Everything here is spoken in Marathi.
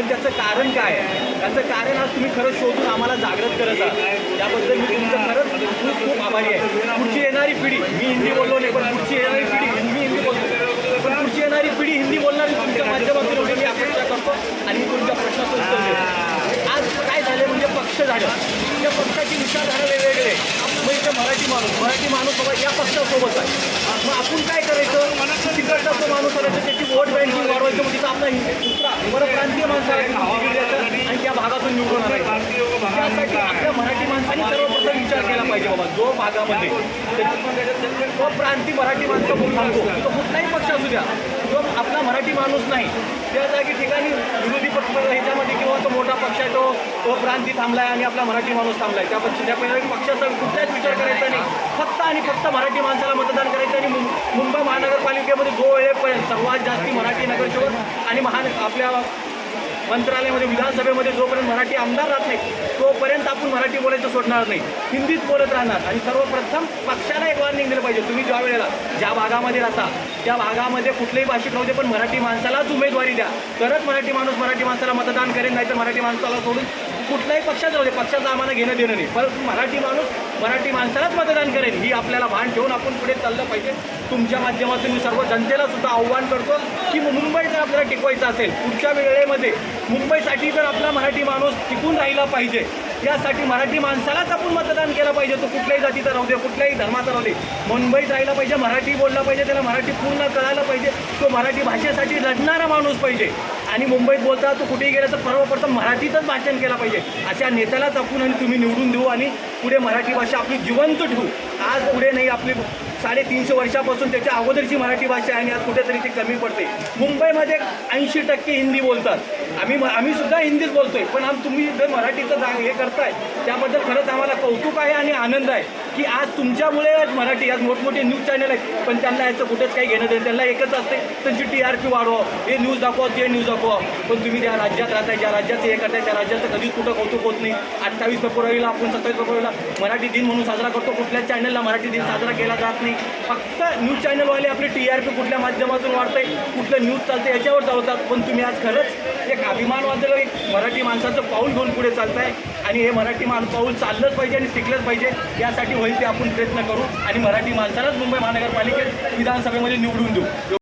पण त्याचं कारण काय? आहे त्याचं कारण आज तुम्ही खरं शोधून आम्हाला जागृत करत आहात. त्याबद्दल मी तुमचं खरंच खूप खूप आभारी आहे. पुढची येणारी पिढी मी हिंदी बोललो नाही पण पुढची येणारी पिढी मी हिंदी बोलतो पण पुढची येणारी पिढी हिंदी बोलणारी तुमच्या माध्यमातून एवढी मी अपेक्षा करतो आणि तुमच्या प्रश्नाचं उत्तर देतो. आज काय झालं म्हणजे पक्ष झालं. त्या पक्षाची विचारधारा वेगवेगळे. मग इथे मराठी माणूस मराठी माणूस बाबा या पक्षासोबत आहे. मग आपण काय करायचं? तिकडचा तो माणूस करायचं त्याची वोट बँक आपला दुसरा बरं प्रांतीय माणसाला आणि त्या भागातून निवडून त्यासाठी आपल्या मराठी माणसाने सर्वप्रथम विचार केला पाहिजे बाबा जो भागामध्ये तो प्रांती मराठी माणसं बोलू सांगतो तो कुठलाही पक्ष असू द्या जो आपला मराठी माणूस नाही त्या जागी ठिकाणी विरोधी पक्ष ह्याच्यामध्ये किंवा तो मोठा पक्ष आहे तो स्वप्रांती प्रांती थांबलाय आणि आपला मराठी माणूस थांबलाय. त्या पक्ष त्या पहिल्या पक्षाचा कुठलाच विचार करायचा नाही. फक्त आणि फक्त मराठी माणसाला मतदान करायचं आणि मुं- मुंबई महानगरपालिकेमध्ये जो वेळेपर्यंत सर्वात जास्ती मराठी नगरसेवक आणि महान आपल्या मंत्रालयामध्ये विधानसभेमध्ये जोपर्यंत मराठी आमदार राहत नाही तोपर्यंत आपण मराठी बोलायचं सोडणार नाही. हिंदीच बोलत राहणार. आणि सर्वप्रथम पक्षाला एक वार्निंग दिलं पाहिजे. तुम्ही ज्या वेळेला ज्या भागामध्ये राहता त्या भागामध्ये कुठलेही भाषिक राहू दे पण मराठी माणसालाच उमेदवारी द्या. तरच मराठी माणूस मराठी माणसाला मतदान करेल नाहीतर मराठी माणसाला सोडून कुठल्याही पक्षात राहू दे म्हणजे पक्षाचं आम्हाला घेणं देणं नाही. परंतु मराठी माणूस मराठी माणसालाच मतदान करेल. ही आपल्याला भान ठेवून आपण पुढे चाललं पाहिजे. तुमच्या माध्यमातून मी सर्व जनतेला सुद्धा आव्हान करतो की मुंबई जर आपल्याला टिकवायचं असेल पुढच्या वेळेमध्ये मुंबईसाठी जर आपला मराठी माणूस टिकून राहिला पाहिजे यासाठी मराठी माणसालाच आपण मतदान केलं पाहिजे. तो कुठल्याही जातीचा राहू दे कुठल्याही धर्माचा राहू दे. मुंबईत राहिला पाहिजे मराठी बोलला पाहिजे त्याला मराठी पूर्ण कळायला पाहिजे. तो मराठी भाषेसाठी लढणारा माणूस पाहिजे. आणि मुंबईत बोलता तो कुठेही गेला तर सर्वप्रथम मराठीतच भाषण केलं पाहिजे. अशा नेत्यालाच आपण आणि तुम्ही निवडून देऊ आणि पुढे मराठी भाषा आपली जिवंत ठेवू. आज पुढे नाही आपली साडेतीनशे वर्षापासून त्याच्या अगोदरची मराठी भाषा आहे आणि आज कुठेतरी ती कमी पडते. मुंबईमध्ये ऐंशी टक्के हिंदी बोलतात. आम्ही आम्ही सुद्धा हिंदीच बोलतोय पण आम तुम्ही जर मराठीचं जा हे करताय त्याबद्दल खरंच आम्हाला कौतुक आहे आणि आनंद आहे की आज तुमच्यामुळे आज मराठी आज मोठमोठे न्यूज चॅनल आहेत पण त्यांना याचं कुठेच काही घेणं देणं त्यांना एकच असते त्यांची टी आर पी वाढवा हे न्यूज दाखवा ते न्यूज दाखवा. पण तुम्ही ज्या राज्यात राहताय ज्या राज्याचं हे करताय त्या राज्याचं कधीच कुठं कौतुक होत नाही. अठ्ठावीस फेब्रुवारीला आपण सत्तावीस फेब्रुवारीला मराठी दिन म्हणून साजरा करतो कुठल्याच चॅनलला मराठी दिन साजरा केला जात नाही. फक्त न्यूज चॅनलवाले आपली टी आर पी कुठल्या माध्यमातून वाढतंय कुठलं न्यूज चालतं याच्यावर चालवतात पण तुम्ही आज खरंच एक अभिमान वाटलं की मराठी माणसाचं पाऊल घेऊन पुढे चालताय. आणि हे मराठी माण पाऊल चाललंच पाहिजे आणि टिकलंच पाहिजे. यासाठी होईल ते आपण प्रयत्न करू. आणि मराठी माणसालाच मुंबई महानगरपालिकेत विधानसभेमध्ये निवडून देऊ.